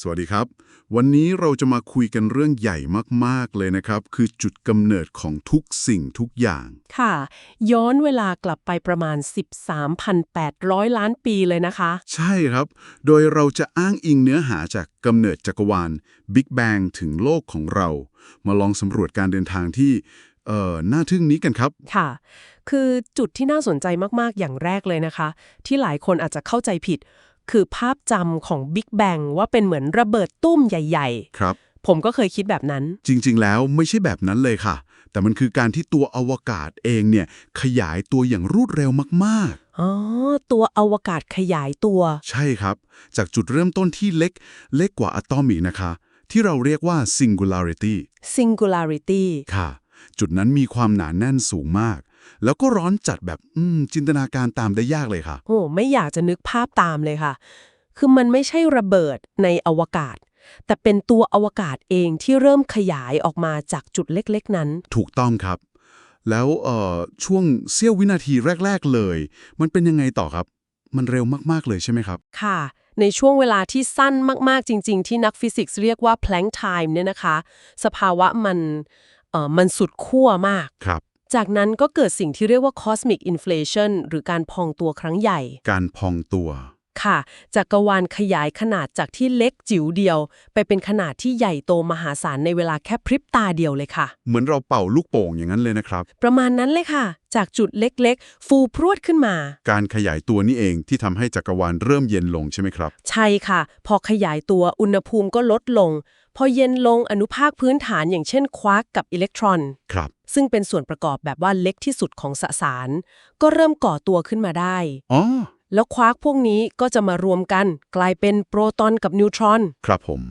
สวัสดีครับ วันนี้เราจะมาคุยกันเรื่องใหญ่มากๆเลยนะครับ คือจุดกำเนิดของทุกสิ่งทุกอย่าง ค่ะ ย้อนเวลากลับไปประมาณ 13,800 ล้านปีเลยนะคะ ใช่ครับ โดยเราจะอ้างอิงเนื้อหาจากกำเนิดจักรวาล Big Bang ถึงโลกของเรา มาลองสำรวจการเดินทางที่เอ่อน่าทึ่งนี้กันครับ ค่ะ คือจุดที่น่าสนใจมากๆ อย่างแรกเลยนะคะ ที่หลายคนอาจจะเข้าใจผิด คือภาพจำของ Big Bang ว่าเป็นเหมือนระเบิดตุ้มใหญ่ครับๆผมก็เคยคิดแบบนั้น จริง ๆ แล้วไม่ใช่แบบนั้นเลยค่ะ แต่มันคือการที่ตัวอวกาศเองเนี่ยขยายตัวอย่างรวดเร็วมากอ๋อ ตัวอวกาศขยายตัวๆใช่ครับ จากจุดเริ่มต้นที่เล็ก เล็กกว่าอะตอมอีกนะคะ ที่เราเรียกว่า singularity singularity ค่ะ จุดนั้นมีความหนาแน่นสูงมาก แล้วก็ร้อนจัดแบบอืมจินตนาการตามได้ยากเลยค่ะ โอ้ไม่อยากจะนึกภาพตามเลยค่ะ คือมันไม่ใช่ระเบิดในอวกาศ แต่เป็นตัวอวกาศเองที่เริ่มขยายออกมาจากจุดเล็กๆ นั้น ถูกต้องครับ แล้วเอ่อช่วงเสี้ยววินาทีแรก ๆเลย มันเป็นยังไงต่อครับ มันเร็วมากๆเลยใช่ไหมครับ ค่ะ ในช่วงเวลาที่สั้นมากๆจริง ๆ ที่นักฟิสิกส์เรียกว่า Planck time เนี่ยนะคะ สภาวะมันเอ่อมันสุดขั้วมาก ครับ จากนั้นก็เกิดสิ่งที่เรียกว่า cosmic inflation หรือการพองตัวครั้งใหญ่ การพองตัว ค่ะจักรวาลขยายขนาดจากที่เล็กจิ๋วเดียว ไปเป็นขนาดที่ใหญ่โตมหาศาลในเวลาแค่พริบตาเดียวเลยค่ะ เหมือนเราเป่าลูกโป่งอย่างนั้นเลยนะครับ ประมาณนั้นเลยค่ะ จากจุดเล็กๆ ฟูพรวดขึ้นมา การขยายตัวนี่เองที่ทำให้จักรวาลเริ่มเย็นลงใช่ไหมครับ ใช่ค่ะ พอขยายตัวอุณหภูมิก็ลดลง พอเย็นลงอนุภาคพื้นฐานอย่างเช่นควาร์กกับอิเล็กตรอนครับ ซึ่งเป็นส่วนประกอบแบบว่าเล็กที่สุดของสสาร ก็เริ่มก่อตัวขึ้นมาได้ อ๋อ แล้วควาร์กพวกนี้ก็จะมารวมกันกลายเป็นโปรตอนกับนิวตรอน ครับผม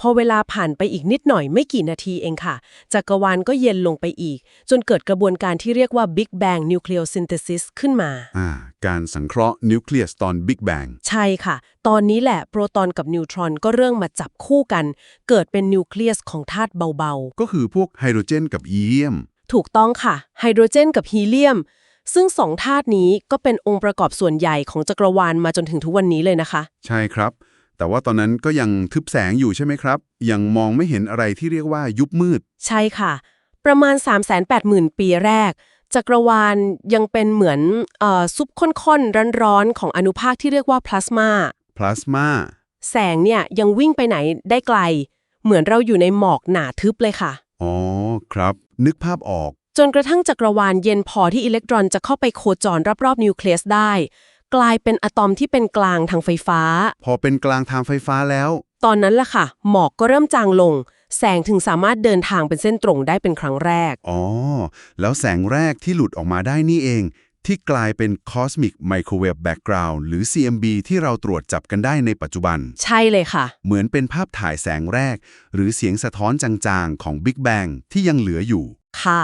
พอเวลาผ่านไปอีกนิดหน่อยไม่กี่นาทีเองค่ะ จักรวาลก็เย็นลงไปอีก จนเกิดกระบวนการที่เรียกว่า Big Bang Nucleosynthesis ขึ้นมาอ่าการสังเคราะห์นิวเคลียสตอนบิ๊กแบงใช่ค่ะ ตอนนี้แหละโปรตอนกับนิวตรอนก็เริ่มมาจับคู่กัน เกิดเป็นนิวเคลียสของธาตุเบาก็คือพวกไฮโดรเจนกับฮีเลียมๆถูกต้องค่ะ ไฮโดรเจนกับฮีเลียม ซึ่งสองธาตุนี้ก็เป็นองค์ประกอบส่วนใหญ่ของจักรวาลมาจนถึงทุกวันนี้เลยนะคะ ใช่ครับ แต่ว่าตอนนั้นก็ยังทึบแสงอยู่ใช่ไหมครับ ยังมองไม่เห็นอะไรที่เรียกว่ายุบมืด ใช่ค่ะ ประมาณ 380,000 ปีแรก จักรวาลยังเป็นเหมือนเออซุปข้นๆ ร้อนๆ ของอนุภาคที่เรียกว่าพลาสมาพลาสมาแสงเนี่ยยังวิ่งไปไหนได้ไกล เหมือนเราอยู่ในหมอกหนาทึบเลยค่ะ อ๋อครับ นึกภาพออก จนกระทั่งจักรวาลเย็นพอที่อิเล็กตรอนจะเข้าไปโคจรรอบๆนิวเคลียสได้ กลายเป็นอะตอมที่เป็นกลางทางไฟฟ้า พอเป็นกลางทางไฟฟ้าแล้ว ตอนนั้นล่ะค่ะ หมอกก็เริ่มจางลง แสงถึงสามารถเดินทางเป็นเส้นตรงได้เป็นครั้งแรก อ๋อ แล้วแสงแรกที่หลุดออกมาได้นี่เอง ที่กลายเป็น Cosmic Microwave Background หรือ CMB ที่เราตรวจจับกันได้ในปัจจุบัน ใช่เลยค่ะ เหมือนเป็นภาพถ่ายแสงแรก หรือเสียงสะท้อนจางๆของ Big Bang ที่ยังเหลืออยู่ ค่ะ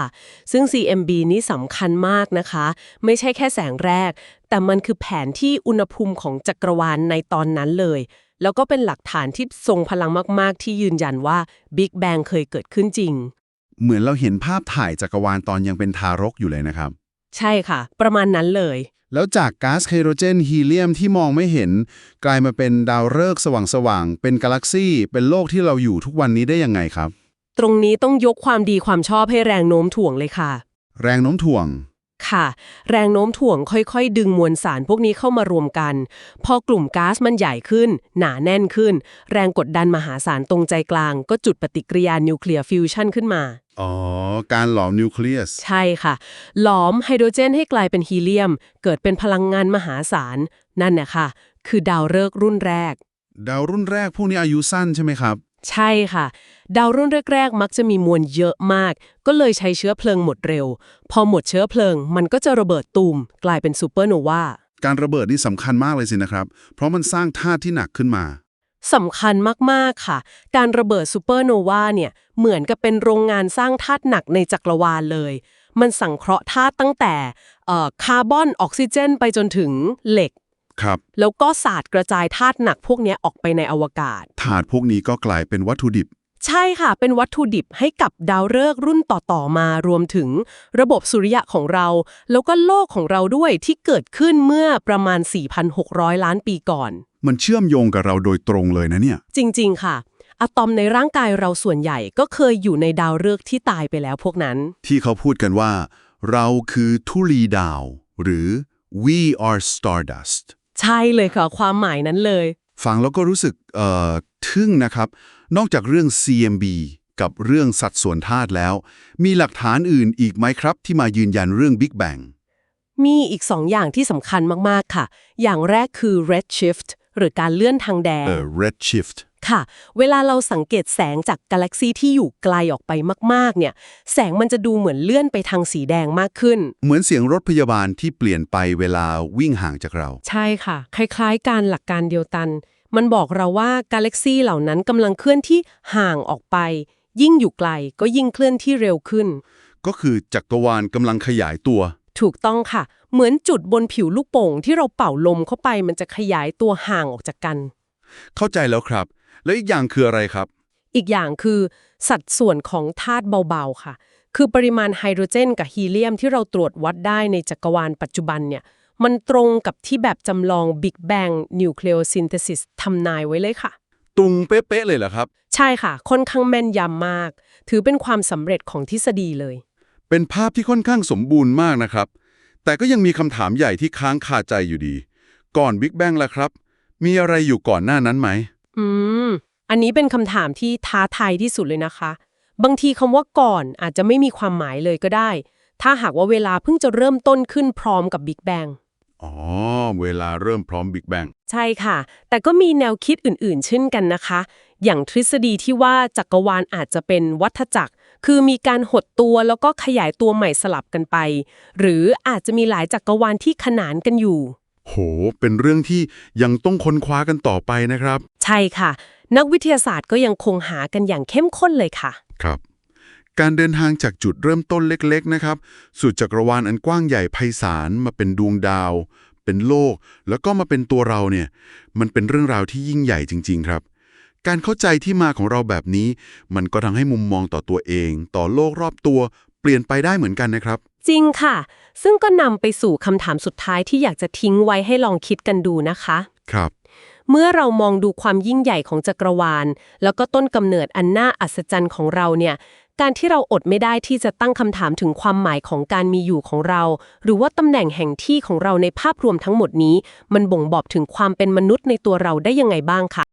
ซึ่ง CMB นี้สำคัญมากนะคะ ไม่ใช่แค่แสงแรก แต่มันคือแผนที่อุณหภูมิของจักรวาลในตอนนั้นเลย แล้วก็เป็นหลักฐานที่ทรงพลังมาก ๆ ที่ยืนยันว่า Big Bang เคยเกิดขึ้นจริง เหมือนเราเห็นภาพถ่ายจักรวาลตอนยังเป็นทารกอยู่เลยนะครับ ใช่ค่ะ ประมาณนั้นเลย แล้วจากก๊าซไฮโดรเจนฮีเลียมที่มองไม่เห็น กลายมาเป็นดาวฤกษ์สว่างๆเป็นกาแล็กซี่เป็นโลกที่เราอยู่ทุกวันนี้ได้ยังไงครับ ตรงนี้ต้องยกความดีความชอบให้แรงโน้มถ่วงเลยค่ะ แรงโน้มถ่วง ค่ะ แรงโน้มถ่วงค่อยๆ ดึงมวลสารพวกนี้เข้ามารวมกัน พอกลุ่มก๊าซมันใหญ่ขึ้น หนาแน่นขึ้น แรงกดดันมหาศาลตรงใจกลาง ก็จุดปฏิกิริยานิวเคลียร์ฟิวชันขึ้นมา อ๋อ การหลอมนิวเคลียส ใช่ค่ะ หลอมไฮโดรเจนให้กลายเป็นฮีเลียม เกิดเป็นพลังงานมหาศาล นั่นนะคะคือดาวฤกษ์รุ่นแรก ดาวรุ่นแรกพวกนี้อายุสั้นใช่ไหมครับ ใช่ค่ะ ดาวรุ่นแรก ๆ มักจะมีมวลเยอะมาก ก็เลยใช้เชื้อเพลิงหมดเร็ว พอหมดเชื้อเพลิง มันก็จะระเบิดตูม กลายเป็นซูเปอร์โนวาการระเบิดนี่สำคัญมากเลยสินะครับ เพราะมันสร้างธาตุที่หนักขึ้นมาสำคัญมาก ๆ ค่ะ การระเบิดซูเปอร์โนวาเนี่ย เหมือนกับเป็นโรงงานสร้างธาตุหนักในจักรวาลเลย มันสังเคราะห์ธาตุตั้งแต่เอ่อคาร์บอนออกซิเจน ไปจนถึงเหล็ก ครับ แล้วก็สาดกระจายธาตุหนักพวกเนี้ยออกไปในอวกาศธาตุพวกนี้ก็กลายเป็นวัตถุดิบ ใช่ค่ะ เป็นวัตถุดิบให้กับดาวฤกษ์รุ่นต่อๆมารวมถึงระบบสุริยะของเรา แล้วก็โลกของเราด้วยที่เกิดขึ้นเมื่อประมาณ 4,600 ล้านปีก่อน มันเชื่อมโยงกับเราโดยตรงเลยนะเนี่ย จริง ๆ ค่ะ อะตอมในร่างกายเราส่วนใหญ่ก็เคยอยู่ในดาวฤกษ์ที่ตายไปแล้วพวกนั้น ที่เขาพูดกันว่า เราคือธุลีดาว หรือ we are stardust ใช่เลยค่ะ ความหมายนั้นเลย ฟังแล้วก็รู้สึกเอ่อทึ่งนะครับ นอกจากเรื่อง CMB กับเรื่องสัดส่วนธาตุแล้ว มีหลักฐานอื่นอีกไหมครับ ที่มายืนยันเรื่อง Big Bang มีอีกสองอย่างที่สำคัญมาก ๆ ค่ะ อย่างแรกคือ redshift หรือการเลื่อนทางแดง เอ่อ redshift ค่ะ เวลาเราสังเกตแสงจากกาแล็กซีที่อยู่ไกลออกไปมาก ๆ เนี่ย แสงมันจะดูเหมือนเลื่อนไปทางสีแดงมากขึ้น เหมือนเสียงรถพยาบาลที่เปลี่ยนไปเวลาวิ่งห่างจากเรา ใช่ค่ะ คล้าย ๆ การหลักการเดียวกัน มันบอกเราว่ากาแล็กซีเหล่านั้นกำลังเคลื่อนที่ห่างออกไป ยิ่งอยู่ไกลก็ยิ่งเคลื่อนที่เร็วขึ้น ก็คือจักรวาลกำลังขยายตัว ถูกต้องค่ะ เหมือนจุดบนผิวลูกโป่ง ที่เราเป่าลมเข้าไปมันจะขยายตัวห่างออกจากกัน เข้าใจแล้วครับ แล้วอีกอย่างคืออะไรครับ อีกอย่างคือสัดส่วนของธาตุเบาๆค่ะ คือปริมาณไฮโดรเจนกับฮีเลียมที่เราตรวจวัดได้ในจักรวาลปัจจุบันเนี่ยมันตรงกับที่แบบจำลอง Big Bang Nucleosynthesis ทำนายไว้เลยค่ะตุงเป๊ะๆเลยเหรอครับ ใช่ค่ะ ค่อนข้างแม่นยำมาก ถือเป็นความสำเร็จของทฤษฎีเลย เป็นภาพที่ค่อนข้างสมบูรณ์มากนะครับ แต่ก็ยังมีคำถามใหญ่ที่ค้างคาใจอยู่ดี ก่อน Big Bang ล่ะครับ มีอะไรอยู่ก่อนหน้านั้นไหม อืม อันนี้เป็นคำถามที่ท้าทายที่สุดเลยนะคะ บางทีคำว่าก่อนอาจจะไม่มีความหมายเลยก็ได้ ถ้าหากว่าเวลาเพิ่งจะเริ่มต้นขึ้นพร้อมกับ Big Bang อ๋อ เวลาเริ่มพร้อม Big Bang ใช่ค่ะ แต่ก็มีแนวคิดอื่นๆ เช่นกันนะคะ อย่างทฤษฎีที่ว่าจักรวาลอาจจะเป็นวัฏจักร คือมีการหดตัวแล้วก็ขยายตัวใหม่สลับกันไป หรืออาจจะมีหลายจักรวาลที่ขนานกันอยู่ โห เป็นเรื่องที่ยังต้องค้นคว้ากันต่อไปนะครับ ใช่ค่ะ นักวิทยาศาสตร์ก็ยังคงหากันอย่างเข้มข้นเลยค่ะ ครับ การเดินทางจากจุดเริ่มต้นเล็ก ๆ นะครับ สู่จักรวาลอันกว้างใหญ่ไพศาลมาเป็นดวงดาว เป็นโลก แล้วก็มาเป็นตัวเราเนี่ย มันเป็นเรื่องราวที่ยิ่งใหญ่จริง ๆ ครับ การเข้าใจที่มาของเราแบบนี้ มันก็ทำให้มุมมองต่อตัวเอง ต่อโลกรอบตัว เปลี่ยนไปได้เหมือนกันนะครับ จริงค่ะ ซึ่งก็นำไปสู่คำถามสุดท้ายที่อยากจะทิ้งไว้ให้ลองคิดกันดูนะคะ ครับ เมื่อเรามองดูความยิ่งใหญ่ของจักรวาล แล้วก็ต้นกำเนิดอันน่าอัศจรรย์ของเราเนี่ยการที่เราอดไม่ได้ที่จะตั้งคำถามถึงความหมายของการมีอยู่ของเรา หรือว่าตำแหน่งแห่งที่ของเราในภาพรวมทั้งหมดนี้ มันบ่งบอกถึงความเป็นมนุษย์ในตัวเราได้ยังไงบ้างคะ